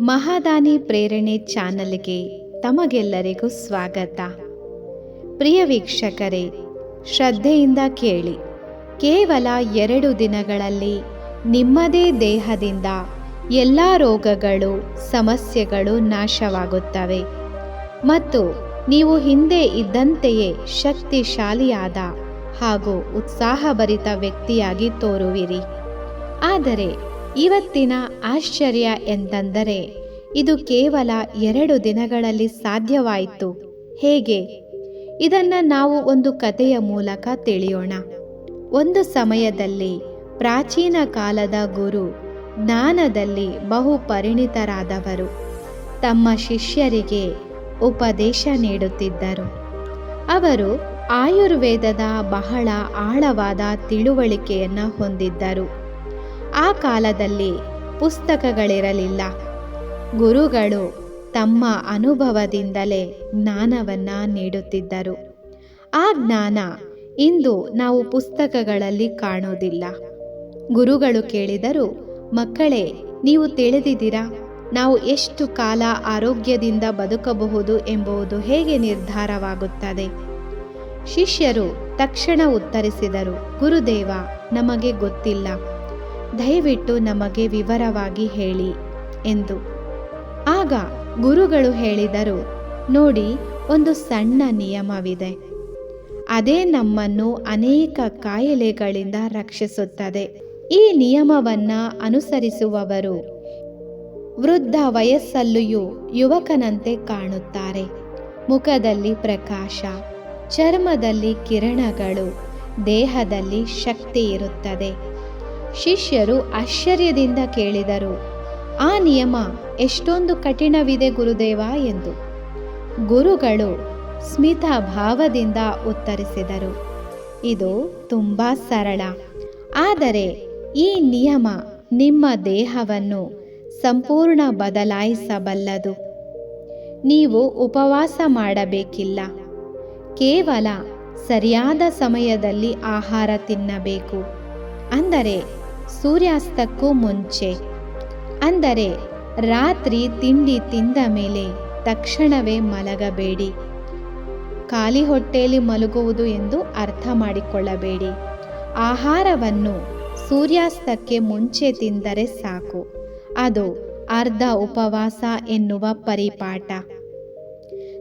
ಮಹಾದಾನಿ ಪ್ರೇರಣೆ ಚಾನಲ್ಗೆ ತಮಗೆಲ್ಲರಿಗೂ ಸ್ವಾಗತ. ಪ್ರಿಯ ವೀಕ್ಷಕರೇ, ಶ್ರದ್ಧೆಯಿಂದ ಕೇಳಿ, ಕೇವಲ ಎರಡು ದಿನಗಳಲ್ಲಿ ನಿಮ್ಮದೇ ದೇಹದಿಂದ ಎಲ್ಲ ರೋಗಗಳು, ಸಮಸ್ಯೆಗಳು ನಾಶವಾಗುತ್ತವೆ. ಮತ್ತು ನೀವು ಹಿಂದೆ ಇದ್ದಂತೆಯೇ ಶಕ್ತಿಶಾಲಿಯಾದ ಹಾಗೂ ಉತ್ಸಾಹಭರಿತ ವ್ಯಕ್ತಿಯಾಗಿ ತೋರುವಿರಿ. ಆದರೆ ಇವತ್ತಿನ ಆಶ್ಚರ್ಯ ಎಂತಂದರೆ ಇದು ಕೇವಲ ಎರಡು ದಿನಗಳಲ್ಲಿ ಸಾಧ್ಯವಾಯಿತು. ಹೇಗೆ? ಇದನ್ನು ನಾವು ಒಂದು ಕಥೆಯ ಮೂಲಕ ತಿಳಿಯೋಣ. ಒಂದು ಸಮಯದಲ್ಲಿ ಪ್ರಾಚೀನ ಕಾಲದ ಗುರು ಜ್ಞಾನದಲ್ಲಿ ಬಹು ಪರಿಣಿತರಾದವರು ತಮ್ಮ ಶಿಷ್ಯರಿಗೆ ಉಪದೇಶ ನೀಡುತ್ತಿದ್ದರು. ಅವರು ಆಯುರ್ವೇದದ ಬಹಳ ಆಳವಾದ ತಿಳುವಳಿಕೆಯನ್ನು ಹೊಂದಿದ್ದರು. ಆ ಕಾಲದಲ್ಲಿ ಪುಸ್ತಕಗಳಿರಲಿಲ್ಲ. ಗುರುಗಳು ತಮ್ಮ ಅನುಭವದಿಂದಲೇ ಜ್ಞಾನವನ್ನು ನೀಡುತ್ತಿದ್ದರು. ಆ ಜ್ಞಾನ ಇಂದು ನಾವು ಪುಸ್ತಕಗಳಲ್ಲಿ ಕಾಣೋದಿಲ್ಲ ಗುರುಗಳು ಕೇಳಿದರು, ಮಕ್ಕಳೇ, ನೀವು ತಿಳಿದಿದ್ದೀರಾ? ನಾವು ಎಷ್ಟು ಕಾಲ ಆರೋಗ್ಯದಿಂದ ಬದುಕಬಹುದು ಎಂಬುದು ಹೇಗೆ ನಿರ್ಧಾರವಾಗುತ್ತದೆ? ಶಿಷ್ಯರು ತಕ್ಷಣ ಉತ್ತರಿಸಿದರು, ಗುರುದೇವ, ನಮಗೆ ಗೊತ್ತಿಲ್ಲ. ದಯವಿಟ್ಟು ನಮಗೆ ವಿವರವಾಗಿ ಹೇಳಿ ಎಂದು. ಆಗ ಗುರುಗಳು ಹೇಳಿದರು, ನೋಡಿ, ಒಂದು ಸಣ್ಣ ನಿಯಮವಿದೆ. ಅದೇ ನಮ್ಮನ್ನು ಅನೇಕ ಕಾಯಿಲೆಗಳಿಂದ ರಕ್ಷಿಸುತ್ತದೆ. ಈ ನಿಯಮವನ್ನ ಅನುಸರಿಸುವವರು ವೃದ್ಧ ವಯಸ್ಸಲ್ಲಿಯೂ ಯುವಕನಂತೆ ಕಾಣುತ್ತಾರೆ. ಮುಖದಲ್ಲಿ ಪ್ರಕಾಶ, ಚರ್ಮದಲ್ಲಿ ಕಿರಣಗಳು, ದೇಹದಲ್ಲಿ ಶಕ್ತಿ ಇರುತ್ತದೆ. ಶಿಷ್ಯರು ಆಶ್ಚರ್ಯದಿಂದ ಕೇಳಿದರು, ಆ ನಿಯಮ ಎಷ್ಟೊಂದು ಕಠಿಣವಿದೆ ಗುರುದೇವ ಎಂದು. ಗುರುಗಳು ಸ್ಮಿತ ಭಾವದಿಂದ ಉತ್ತರಿಸಿದರು, ಇದು ತುಂಬ ಸರಳ. ಆದರೆ ಈ ನಿಯಮ ನಿಮ್ಮ ದೇಹವನ್ನು ಸಂಪೂರ್ಣ ಬದಲಾಯಿಸಬಲ್ಲದು. ನೀವು ಉಪವಾಸ ಮಾಡಬೇಕಿಲ್ಲ. ಕೇವಲ ಸರಿಯಾದ ಸಮಯದಲ್ಲಿ ಆಹಾರ ತಿನ್ನಬೇಕು. ಅಂದರೆ ಸೂರ್ಯಾಸ್ತಕ್ಕೂ ಮುಂಚೆ. ಅಂದರೆ ರಾತ್ರಿ ತಿಂಡಿ ತಿಂದ ಮೇಲೆ ತಕ್ಷಣವೇ ಮಲಗಬೇಡಿ. ಖಾಲಿ ಹೊಟ್ಟೆಯಲ್ಲಿ ಮಲಗುವುದು ಎಂದು ಅರ್ಥ ಮಾಡಿಕೊಳ್ಳಬೇಡಿ. ಆಹಾರವನ್ನು ಸೂರ್ಯಾಸ್ತಕ್ಕೆ ಮುಂಚೆ ತಿಂದರೆ ಸಾಕು. ಅದು ಅರ್ಧ ಉಪವಾಸ ಎನ್ನುವ ಪರಿಪಾಠ.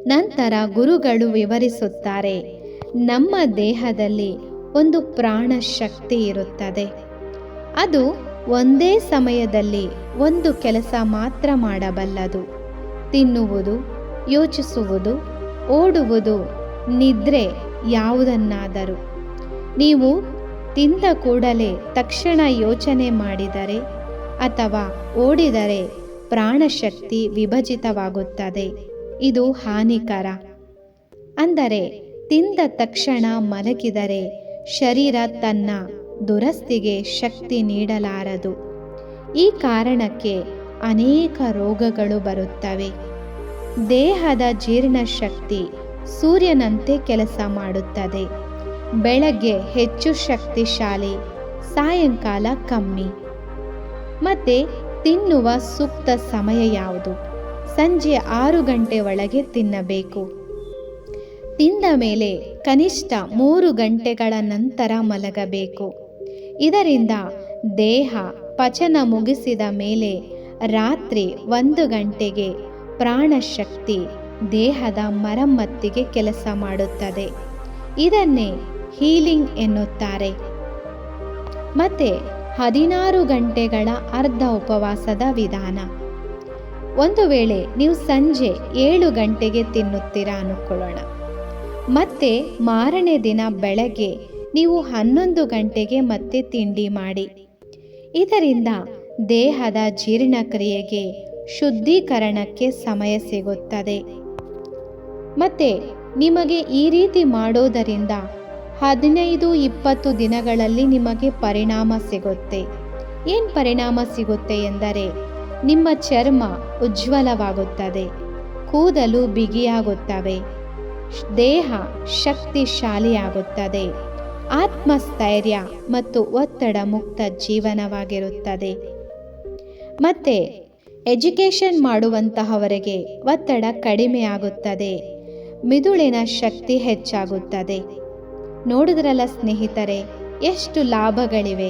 ನಂತರ ಗುರುಗಳು ವಿವರಿಸುತ್ತಾರೆ, ನಮ್ಮ ದೇಹದಲ್ಲಿ ಒಂದು ಪ್ರಾಣ ಶಕ್ತಿ ಇರುತ್ತದೆ. ಅದು ಒಂದೇ ಸಮಯದಲ್ಲಿ ಒಂದು ಕೆಲಸ ಮಾತ್ರ ಮಾಡಬಲ್ಲದು. ತಿನ್ನುವುದು, ಯೋಚಿಸುವುದು, ಓಡುವುದು, ನಿದ್ರೆ ಯಾವುದನ್ನಾದರೂ. ನೀವು ತಿಂದ ಕೂಡಲೇ ತಕ್ಷಣ ಯೋಚನೆ ಮಾಡಿದರೆ ಅಥವಾ ಓಡಿದರೆ ಪ್ರಾಣಶಕ್ತಿ ವಿಭಜಿತವಾಗುತ್ತದೆ. ಇದು ಹಾನಿಕರ. ಅಂದರೆ ತಿಂದ ತಕ್ಷಣ ಮಲಗಿದರೆ ಶರೀರ ತನ್ನ ದುರಸ್ತಿಗೆ ಶಕ್ತಿ ನೀಡಲಾರದು. ಈ ಕಾರಣಕ್ಕೆ ಅನೇಕ ರೋಗಗಳು ಬರುತ್ತವೆ. ದೇಹದ ಜೀರ್ಣಶಕ್ತಿ ಸೂರ್ಯನಂತೆ ಕೆಲಸ ಮಾಡುತ್ತದೆ. ಬೆಳಗ್ಗೆ ಹೆಚ್ಚು ಶಕ್ತಿಶಾಲಿ, ಸಾಯಂಕಾಲ ಕಮ್ಮಿ. ಮತ್ತೆ ತಿನ್ನುವ ಸೂಕ್ತ ಸಮಯ ಯಾವುದು? ಸಂಜೆ ಆರು ಗಂಟೆ ಒಳಗೆ ತಿನ್ನಬೇಕು. ತಿಂದ ಮೇಲೆ ಕನಿಷ್ಠ ಮೂರು ಗಂಟೆಗಳ ನಂತರ ಮಲಗಬೇಕು. ಇದರಿಂದ ದೇಹ ಪಚನ ಮುಗಿಸಿದ ಮೇಲೆ ರಾತ್ರಿ ಒಂದು ಗಂಟೆಗೆ ಪ್ರಾಣಶಕ್ತಿ ದೇಹದ ಮರಮ್ಮತ್ತಿಗೆ ಕೆಲಸ ಮಾಡುತ್ತದೆ. ಇದನ್ನೇ ಹೀಲಿಂಗ್ ಎನ್ನುತ್ತಾರೆ. ಮತ್ತೆ ಹದಿನಾರು ಗಂಟೆಗಳ ಅರ್ಧ ಉಪವಾಸದ ವಿಧಾನ. ಒಂದು ವೇಳೆ ನೀವು ಸಂಜೆ ಏಳು ಗಂಟೆಗೆ ತಿನ್ನುತ್ತೀರಾ ಅನ್ಕೊಳ್ಳೋಣ. ಮತ್ತೆ ಮಾರನೇ ದಿನ ಬೆಳಗ್ಗೆ ನೀವು ಹನ್ನೊಂದು ಗಂಟೆಗೆ ಮತ್ತೆ ತಿಂಡಿ ಮಾಡಿ. ಇದರಿಂದ ದೇಹದ ಜೀರ್ಣಕ್ರಿಯೆಗೆ ಶುದ್ಧೀಕರಣಕ್ಕೆ ಸಮಯ ಸಿಗುತ್ತದೆ. ಮತ್ತೆ ನಿಮಗೆ ಈ ರೀತಿ ಮಾಡೋದರಿಂದ ಹದಿನೈದು ಇಪ್ಪತ್ತು ದಿನಗಳಲ್ಲಿ ನಿಮಗೆ ಪರಿಣಾಮ ಸಿಗುತ್ತೆ. ಏನು ಪರಿಣಾಮ ಸಿಗುತ್ತೆ ಎಂದರೆ ನಿಮ್ಮ ಚರ್ಮ ಉಜ್ವಲವಾಗುತ್ತದೆ, ಕೂದಲು ಬಿಗಿಯಾಗುತ್ತವೆ, ದೇಹ ಶಕ್ತಿಶಾಲಿಯಾಗುತ್ತದೆ. ಆತ್ಮಸ್ಥೈರ್ಯ ಮತ್ತು ಒತ್ತಡ ಮುಕ್ತ ಜೀವನವಾಗಿರುತ್ತದೆ. ಮತ್ತೆ, ಎಜುಕೇಷನ್ ಮಾಡುವಂತಹವರಿಗೆ ಒತ್ತಡ ಕಡಿಮೆ ಆಗುತ್ತದೆ ಮಿದುಳಿನ ಶಕ್ತಿ ಹೆಚ್ಚಾಗುತ್ತದೆ. ನೋಡಿದ್ರಲ್ಲ ಸ್ನೇಹಿತರೆ, ಎಷ್ಟು ಲಾಭಗಳಿವೆ.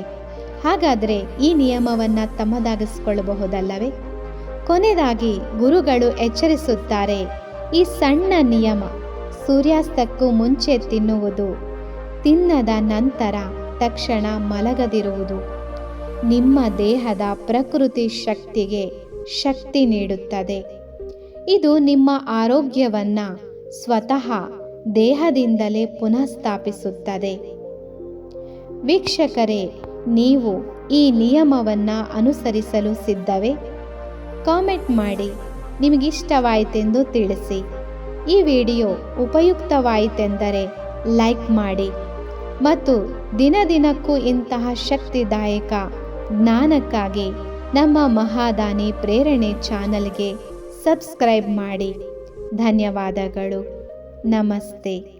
ಹಾಗಾದರೆ ಈ ನಿಯಮವನ್ನು ತಮ್ಮದಾಗಿಸಿಕೊಳ್ಳಬಹುದಲ್ಲವೇ? ಕೊನೆಯದಾಗಿ, ಗುರುಗಳು ಎಚ್ಚರಿಸುತ್ತಾರೆ, ಈ ಸಣ್ಣ ನಿಯಮ, ಸೂರ್ಯಾಸ್ತಕ್ಕೂ ಮುಂಚೆ ತಿನ್ನುವುದು ತಿನ್ನದ ನಂತರ ತಕ್ಷಣ ಮಲಗದಿರುವುದು ನಿಮ್ಮ ದೇಹದ ಪ್ರಕೃತಿ ಶಕ್ತಿಗೆ ಶಕ್ತಿ ನೀಡುತ್ತದೆ. ಇದು ನಿಮ್ಮ ಆರೋಗ್ಯವನ್ನು ಸ್ವತಃ ದೇಹದಿಂದಲೇ ಪುನಃ ಸ್ಥಾಪಿಸುತ್ತದೆ ವೀಕ್ಷಕರೇ, ನೀವು ಈ ನಿಯಮವನ್ನು ಅನುಸರಿಸಲು ಸಿದ್ಧವೇ? ಕಾಮೆಂಟ್ ಮಾಡಿ, ನಿಮಗಿಷ್ಟವಾಯಿತೆಂದು ತಿಳಿಸಿ. ಈ ವಿಡಿಯೋ ಉಪಯುಕ್ತವಾಯಿತೆಂದರೆ ಲೈಕ್ ಮಾಡಿ ಮತ್ತು ದಿನ ದಿನಕ್ಕೂ ಇಂತಹ ಶಕ್ತಿದಾಯಕ ಜ್ಞಾನಕ್ಕಾಗಿ ನಮ್ಮ ಮಹಾದಾನಿ ಪ್ರೇರಣೆ ಚಾನಲ್ಗೆ ಸಬ್ಸ್ಕ್ರೈಬ್ ಮಾಡಿ. ಧನ್ಯವಾದಗಳು. ನಮಸ್ತೆ.